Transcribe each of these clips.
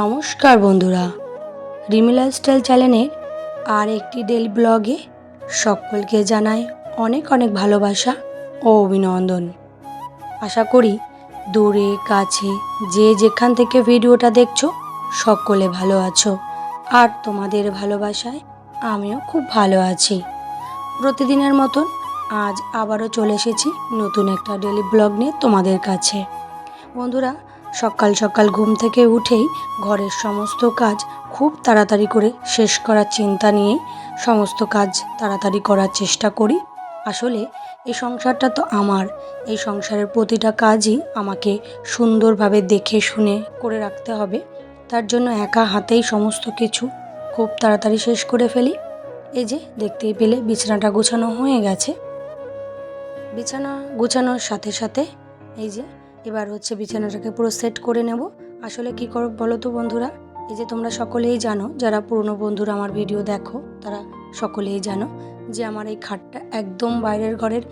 নমস্কার বন্ধুরা। রিমি লাইফস্টাইল চ্যানেলের আর একটি ডেলি ব্লগে সকলকে জানাই অনেক অনেক ভালোবাসা ও অভিনন্দন। আশা করি দূরে, কাছে, যে যেখান থেকে ভিডিওটা দেখছ, সকলে ভালো আছো। আর তোমাদের ভালোবাসায় আমিও খুব ভালো আছি। প্রতিদিনের মতন আজ আবারও চলে এসেছি নতুন একটা ডেলি ব্লগ নিয়ে তোমাদের কাছে। বন্ধুরা সকাল সকাল ঘুম থেকে উঠেই ঘরের সমস্ত কাজ খুব তাড়াতাড়ি করে শেষ করার চিন্তা নিয়ে সমস্ত কাজ তাড়াতাড়ি করার চেষ্টা করি। আসলে এই সংসারটা তো আমার। এই সংসারের প্রতিটা কাজই আমাকে সুন্দরভাবে দেখে শুনে করে রাখতে হবে। তার জন্য একা হাতেই সমস্ত কিছু খুব তাড়াতাড়ি শেষ করে ফেলি। এই যে, দেখতেই পেলে বিছানাটা গোছানো হয়ে গেছে। বিছানা গোছানোর সাথে সাথে এই যে এবার হচ্ছে বিছানাটাকে পুরো সেট করে নেব। আসলে কি করো বলো তো বন্ধুরা? এই যে তোমরা সকলেই জানো, যারা পুরনো বন্ধুরা আমার ভিডিও দেখো, তারা সকলেই জানো যে আমার এই খাটটা একদম বাইরের ঘরের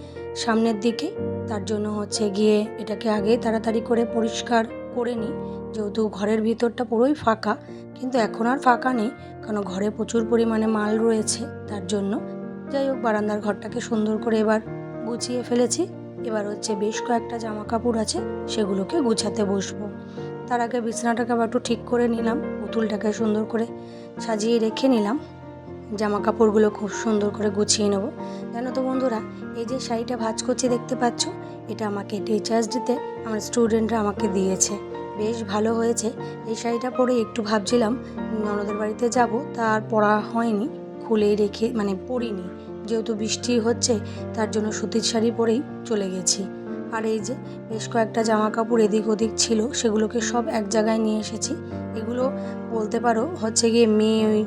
সামনের দিকে। তার জন্য হচ্ছে গিয়ে এটাকে আগে তাড়াতাড়ি করে পরিষ্কার করে নিই। যেহেতু ঘরের ভিতরটা পুরোই ফাঁকা, কিন্তু এখন আর ফাঁকা নেই, কারণ ঘরে প্রচুর পরিমাণে মাল রয়েছে। তার জন্য যাই হোক, বারান্দার ঘরটাকে সুন্দর করে এবার গুছিয়ে ফেলেছি। এবার হচ্ছে বেশ কয়েকটা জামা কাপড় আছে, সেগুলোকে গুছাতে বসবো। তার আগে বিছানাটাকে আবার একটু ঠিক করে নিলাম, পুতুলটাকে সুন্দর করে সাজিয়ে রেখে নিলাম। জামা কাপড়গুলো খুব সুন্দর করে গুছিয়ে নেব। জানো তো বন্ধুরা, এই যে শাড়িটা ভাজ করছি দেখতে পাচ্ছ, এটা আমাকে টিচার্স ডেতে আমার স্টুডেন্টরা আমাকে দিয়েছে। বেশ ভালো হয়েছে। এই শাড়িটা পরে একটু ভাবছিলাম, ননদের বাড়িতে যাব, তার পরা হয়নি, খুলেই রেখে মানে পরিনি যেহেতু বৃষ্টি হচ্ছে, তার জন্য সুতির শাড়ি পরেই চলে গেছি। আর এই যে, বেশ কয়েকটা জামা কাপড় এদিক ওদিক ছিল, সেগুলোকে সব এক জায়গায় নিয়ে এসেছি। এগুলো বলতে পারো হচ্ছে গিয়ে মেয়ে ওই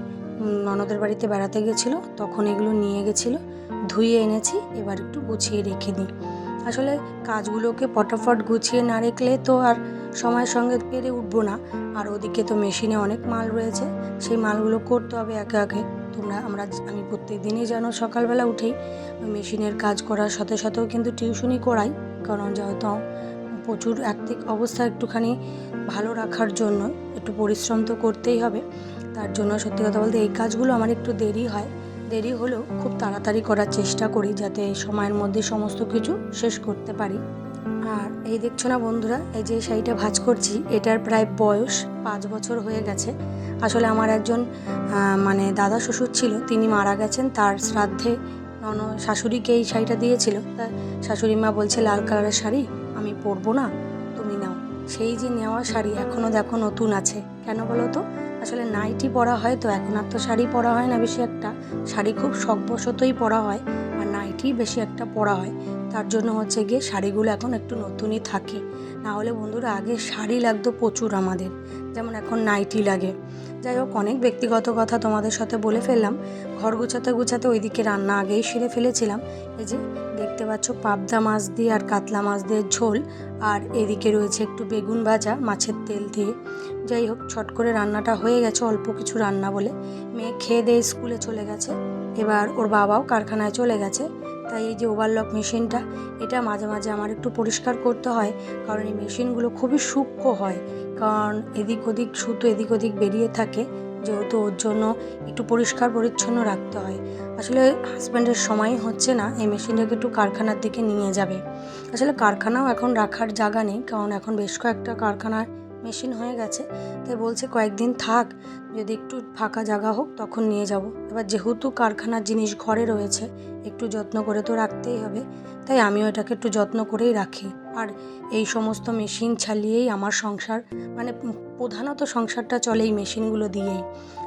ননদের বাড়িতে বেড়াতে গেছিল, তখন এগুলো নিয়ে গেছিল, ধুয়ে এনেছি, এবার একটু গুছিয়ে রেখে দিই। আসলে কাজগুলোকে ফটাফট গুছিয়ে না রাখলে তো আর সময়ের সঙ্গে পেরে উঠবো না। আর ওদিকে তো মেশিনে অনেক মাল রয়েছে, সেই মালগুলো করতে হবে একে একে। তোমরা আমরা আমি প্রত্যেক দিনই যেন সকালবেলা উঠেই মেশিনের কাজ করার সাথে সাথেও কিন্তু টিউশনই করাই, কারণ যেহেতু প্রচুর আর্থিক অবস্থা একটুখানি ভালো রাখার জন্য, একটু পরিশ্রম তো করতেই হবে। তার জন্য সত্যি কথা বলতে এই কাজগুলো আমার একটু দেরি হয়। দেরি হলেও খুব তাড়াতাড়ি করার চেষ্টা করি, যাতে সময়ের মধ্যে সমস্ত কিছু শেষ করতে পারি। আর এই দেখছ না বন্ধুরা, এই যে শাড়িটা ভাজ করছি, এটার প্রায় বয়স পাঁচ বছর হয়ে গেছে। আসলে আমার একজন মানে দাদা শ্বশুর ছিল, তিনি মারা গেছেন, তার শ্রাদ্ধে নন, শাশুড়িকে এই শাড়িটা দিয়েছিল। তা শাশুড়ি মা বলছে, লাল কালারের শাড়ি, আমি পরবো না, তুমি নাও। সেই যে নেওয়া শাড়ি এখনও দেখো নতুন আছে। কেন বলো তো? আসলে নাইটি পরা হয় তো এখন আর তো শাড়ি পরা হয় না বেশি একটা। শাড়ি খুব শখবশতই পরা হয়। নাইটি বেশি একটা পরা হয়। তার জন্য হচ্ছে গিয়ে শাড়িগুলো এখন একটু নতুনই থাকে। না হলে বন্ধুরা, আগে শাড়ি লাগতো প্রচুর আমাদের। যেমন এখন নাইটি লাগে। যাই হোক, অনেক ব্যক্তিগত কথা তোমাদের সাথে বলে ফেললাম। ঘর গুছাতে গুছাতে ওইদিকে রান্না আগেই সেরে ফেলেছিলাম। এই যে, দেখতে পাচ্ছ পাবদা মাছ দিয়ে আর কাতলা মাছ দিয়ে ঝোল, আর এদিকে রয়েছে একটু বেগুন ভাজা, মাছের তেল দিয়ে। যাই হোক, ছট করে রান্নাটা হয়ে গেছে, অল্প কিছু রান্না বলে। মেয়ে খেয়ে দিয়ে স্কুলে চলে গেছে। এবার ওর বাবাও কারখানায় চলে গেছে। তাই এই যে ওভারলক মেশিনটা, এটা মাঝে মাঝে আমার একটু পরিষ্কার করতে হয়, কারণ এই মেশিনগুলো খুবই সূক্ষ্ম হয়। কারণ এদিক ওদিক সুতো এদিক ওদিক বেরিয়ে থাকে, যেহেতু ওর জন্য একটু পরিষ্কার পরিচ্ছন্ন রাখতে হয়। আসলে হাজব্যান্ডের সময় হচ্ছে না, এই মেশিনটাকে একটু কারখানার দিকে নিয়ে যাবে। আসলে কারখানাও এখন রাখার জায়গা নেই, কারণ এখন বেশ কয়েকটা কারখানার মেশিন হয়ে গেছে, তাই বলছে কয়েকদিন থাক, যদি একটু ফাঁকা জায়গা হোক তখন নিয়ে যাব। এবার যেহেতু কারখানার জিনিস ঘরে রয়েছে, একটু যত্ন করে তো রাখতেই হবে, তাই আমিও এটাকে একটু যত্ন করেই রাখি। আর এই সমস্ত মেশিন চালিয়েই আমার সংসার মানে প্রধানত সংসারটা চলে এই মেশিনগুলো দিয়েই।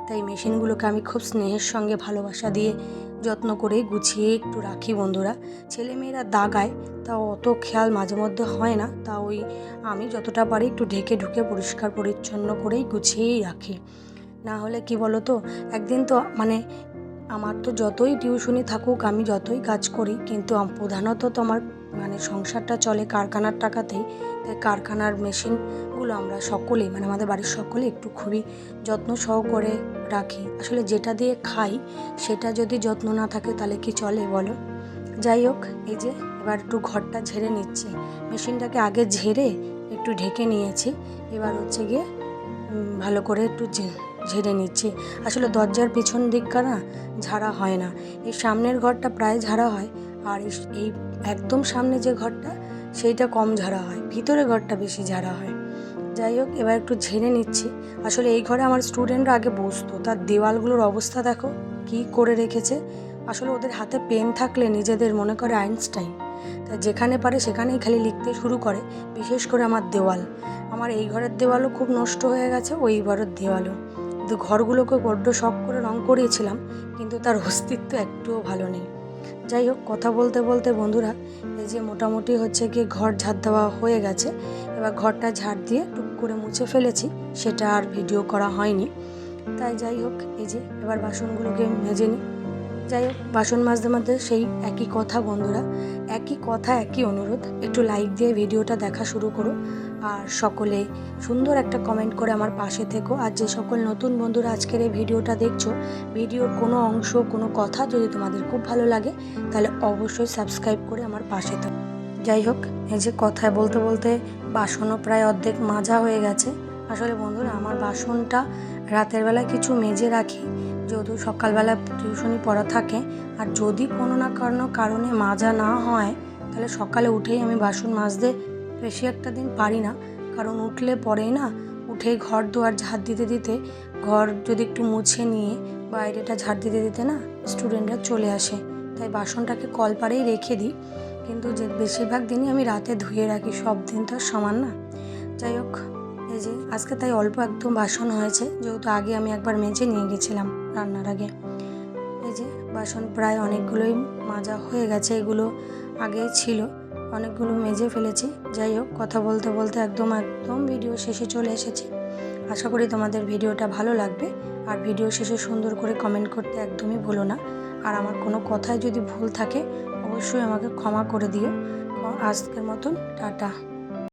তাই মেশিনগুলোকে আমি খুব স্নেহের সঙ্গে ভালোবাসা দিয়ে যত্ন করে গুছিয়ে একটু রাখি বন্ধুরা। ছেলেমেয়েরা দাগায়, তা অত খেয়াল মাঝে মধ্যে হয় না। তা ওই আমি যতটা পারি একটু ঢেকে ঢুকে পরিষ্কার পরিচ্ছন্ন করেই গুছিয়েই রাখি। না হলে কি বলো তো একদিন তো মানে আমার তো যতই টিউশনি থাকুক, আমি যতই কাজ করি, কিন্তু প্রধানত তো আমার মানে সংসারটা চলে কারখানার টাকাতেই, তাই কারখানার মেশিনগুলো আমরা সকলেই মানে আমাদের বাড়ির সকলে একটু খুবই যত্ন সহ করে রাখি। আসলে যেটা দিয়ে খাই, সেটা যদি যত্ন না থাকে তাহলে কি চলে বলো? যাই হোক, এই যে এবার একটু ঘরটা ঝেড়ে নিচ্ছি। মেশিনটাকে আগে ঝেড়ে একটু ঢেকে নিয়েছি। এবার হচ্ছে গিয়ে ভালো করে একটু ঝেড়ে নিচ্ছি। আসলে দরজার পিছন দিকটা না ঝাড়া হয় না। এই সামনের ঘরটা প্রায় ঝাড়া হয়। আর এই- একদম সামনে যে ঘরটা, সেইটা কম ঝাড়া হয়। ভিতরে ঘরটা বেশি ঝাড়া হয়। যাই হোক, এবার একটু ঝেড়ে নিচ্ছি। আসলে এই ঘরে আমার স্টুডেন্টরা আগে বসতো। তার দেওয়ালগুলোর অবস্থা দেখো, কি করে রেখেছে। আসলে ওদের হাতে পেন থাকলে নিজেদের মনে করে আইনস্টাইন তা যেখানে পারে সেখানেই খালি লিখতে শুরু করে, বিশেষ করে আমার দেওয়াল। আমার এই ঘরের দেওয়ালও খুব নষ্ট হয়ে গেছে, ওই ঘরের দেওয়ালও। কিন্তু ঘরগুলোকে বড্ড শখ করে রং করিয়েছিলাম, কিন্তু তার অস্তিত্ব একটুও ভালো নেই। যাই হোক, কথা বলতে বলতে বন্ধুরা, এই যে মোটামুটি হচ্ছে কি ঘর ঝাড় দেওয়া হয়ে গেছে। এবার ঘরটা ঝাড় দিয়ে টুক করে মুছে ফেলেছি, সেটা আর ভিডিও করা হয়নি। তাই যাই হোক, এই যে এবার বাসনগুলোকে মেজে নিই। যাই হোক, বাসন মাজতে মাজতে সেই একই কথা বন্ধুরা, একই কথা, একই অনুরোধ, একটু লাইক দিয়ে ভিডিওটা দেখা শুরু করো। আর সকলে সুন্দর একটা কমেন্ট করে আমার পাশে থেকো। আর যে সকল নতুন বন্ধুরা আজকের এই ভিডিওটা দেখছ, ভিডিওর কোনো অংশ, কোনো কথা যদি তোমাদের খুব ভালো লাগে, তাহলে অবশ্যই সাবস্ক্রাইব করে আমার পাশে থাকো। যাই হোক, এই যে কথায় বলতে বলতে বাসনও প্রায় অর্ধেক মাজা হয়ে গেছে। আসলে বন্ধুরা, আমার বাসনটা রাতের বেলা কিছু মেজে রাখি যেহেতু সকালবেলা টিউশনি পড়া থাকে। আর যদি কোনো না কোনো কারণে মাজা না হয়, তাহলে সকালে উঠেই আমি বাসন মাজতে বেশি একটা দিন পারি না। কারণ উঠলে পরেই না উঠে ঘর দুয়ার ঝাড় দিতে দিতে ঘর যদি একটু মুছে নিয়ে বাইরেটা ঝাড় দিতে দিতে না স্টুডেন্টরা চলে আসে। তাই বাসনটাকে কলপারেই রেখে দিই। কিন্তু যে বেশিরভাগ দিনই আমি রাতে ধুয়ে রাখি, সব দিন তো সমান না। যাই হোক, এই যে আজকে তাই অল্প একদম বাসন হয়েছে। যেহেতু আগে আমি একবার মেজে নিয়ে গেছিলাম রান্নার আগে। এই যে বাসন প্রায় অনেকগুলোই মাজা হয়ে গেছে, এগুলো আগেই ছিল। অনেকগুলো মেজে ফেলেছি। যাই হোক, কথা বলতে বলতে একদম একদম ভিডিও শেষে চলে এসেছি। আশা করি তোমাদের ভিডিওটা ভালো লাগবে। আর ভিডিও শেষে সুন্দর করে কমেন্ট করতে একদমই ভুলো না। আর আমার কোনো কথায় যদি ভুল থাকে, অবশ্যই আমাকে ক্ষমা করে দিও। আজকের মতন, টাটা।